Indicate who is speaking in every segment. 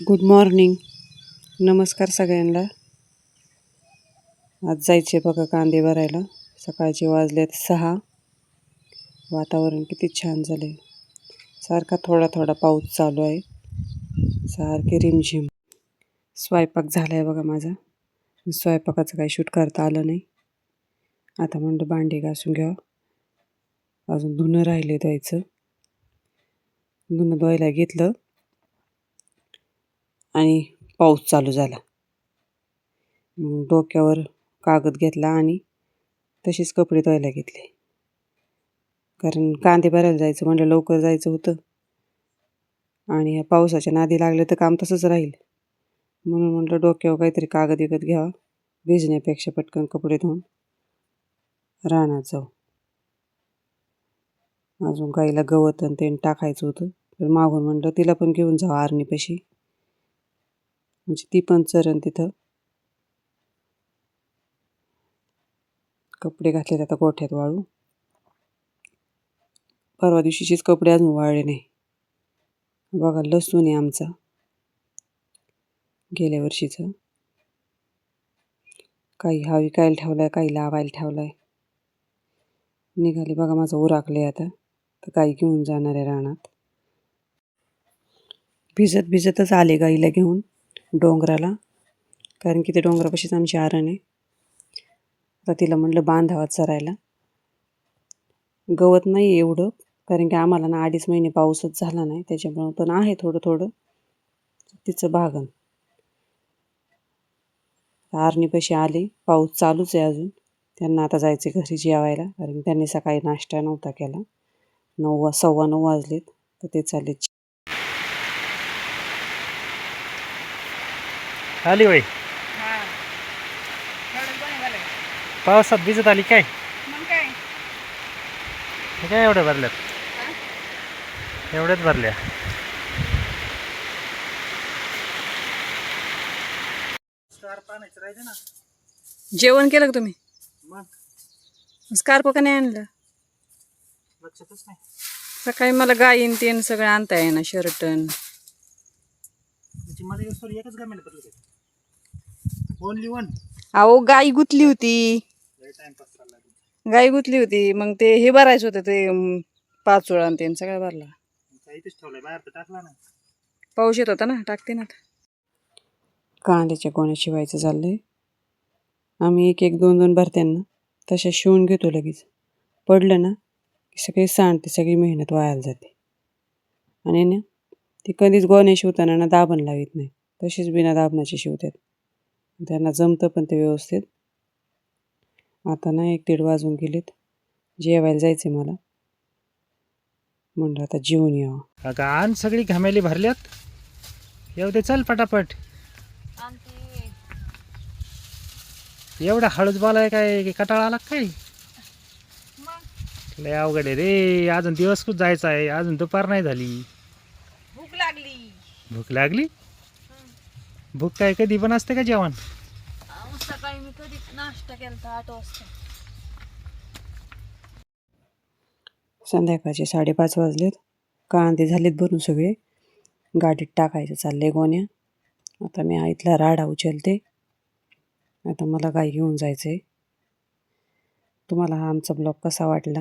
Speaker 1: Good morning नमस्कार सगळ्यांना. आज जायचे बघा कांदे भरायला. सकाळचे वाजलेत सहा. वातावरण किती छान झाले सारखा थोडा थोडा पाऊस चालू आहे. सारखे रिमझिम. स्वयंपाक झाला आहे बघा माझा. स्वयंपाकाचं काही शूट करता आलं नाही. आता म्हणलं भांडे घासून घ्यावं. अजून धुणं राहिले द्यायचं धुणं धुवायला घेतलं. आणि पाऊस चालू झाला. मग डोक्यावर कागद घेतला आणि तशीच कपडे धुवायला घेतले. कारण कांदे भरायला जायचं म्हणलं लवकर जायचं होतं. आणि ह्या पावसाच्या नादी लागलं तर काम तसंच राहील. म्हणून म्हटलं डोक्यावर काहीतरी कागद विकत घ्यावा भिजण्यापेक्षा पटकन कपडे धुवून रानात जाऊ. अजून गाईला गवत आणि ते टाकायचं होतं. तर मागून म्हणलं तिला पण घेऊन जाऊ आरणीपाशी. म्हणजे ती पण चरण तिथं. कपडे घातलेत आता गोठ्यात वाळू. परवा दिवशीचेच कपडे अजून वाळले नाही. बघा लसूण आहे आमचा. गेल्या वर्षीचं. काही हा विकायला ठेवलाय काही लावायला ठेवलाय. निघाले बघा माझं उराकले आता. तर काही घेऊन जाणार आहे रानात. भिजत भिजतच आले गाईला घेऊन. डोंगराला. कारण की ते डोंगरापाशीच आमची आरण आहे. आता तिला म्हटलं बांधावा चरायला. गवत नाही आहे एवढं. कारण की आम्हाला ना अडीच महिने पाऊसच झाला नाही. त्याच्यामुळं पण आहे थोडं थोडं तिचं भागन. आरणीपाशी आले. पाऊस चालूच आहे अजून. त्यांना आता जायचे घरी जेवायला. कारण त्यांनी सकाळी नाश्ता नव्हता केला. नऊ वा सव्वा नऊ वाजलेत. तर ते चालले
Speaker 2: आली वय
Speaker 3: हा. झालं
Speaker 2: पावसात भिजत आली काय?
Speaker 3: काय?
Speaker 2: हे काय एवढ्या भरल्यात? एवढ्याच भरल्या.
Speaker 3: जेवण केलं का तुम्ही?
Speaker 2: मग?
Speaker 3: स्कार्प का नाही आणलं?
Speaker 2: लक्षातच नाही.
Speaker 3: सकाळी मला गाईन तेन सगळं आणता येईना शर्टन.
Speaker 2: म्हणजे एकच गमेल पडलं ओनली वन
Speaker 3: अहो गाई गुतली होती. गाई गुतली होती. मग ते हे भरायचं होतं ते अं, पाचोळा आणि तेन सगळं भरला. पाऊस येत होता ना टाकते ना.
Speaker 1: कांद्याच्या गोण्या शिवायचं चाललंय? आम्ही एक एक दोन दोन भरत्यांना तशा शिवून घेतो लगेच. पडलं ना की सगळी सांडते सगळी मेहनत वायाला जाते. आणि ना ती कधीच गोण्या शिवताना ना दाबण लावित नाही. तशीच बिना दाबणाची शिवतात. त्यांना जमतं पण ते व्यवस्थित. आता ना एक दीड वाजून गेलेत. जेवायला जायचे मला. म्हणलं आता जेवून यावं.
Speaker 2: अगं आण सगळी घामेली भरल्यात. येऊ दे चल पटापट. एवढा हळूच बोलाय काय कटाळा आला का काय लय अवघड आहे रे. अजून दिवस कुठ जायचा आहे? अजून दुपार नाही झाली.
Speaker 3: भूक लागली.
Speaker 2: भूक लागली? भूक काय कधी पण असते का जेवण?
Speaker 3: सकाळी मी कधी नाश्ता केला आठ वाजता.
Speaker 1: संध्याकाळचे साडेपाच वाजलेत. कांदे झालेत भरून सगळे. गाडीत टाकायचं चाललंय गोण्या. आता मी आईतला राडा उचलते. आता मला गाई घेऊन जायचं आहे तुम्हाला हा आमचा ब्लॉग कसा वाटला?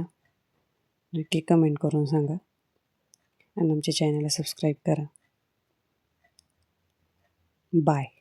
Speaker 1: नक्की कमेंट करून सांगा. आणि आमच्या चॅनलला सबस्क्राईब करा. Bye.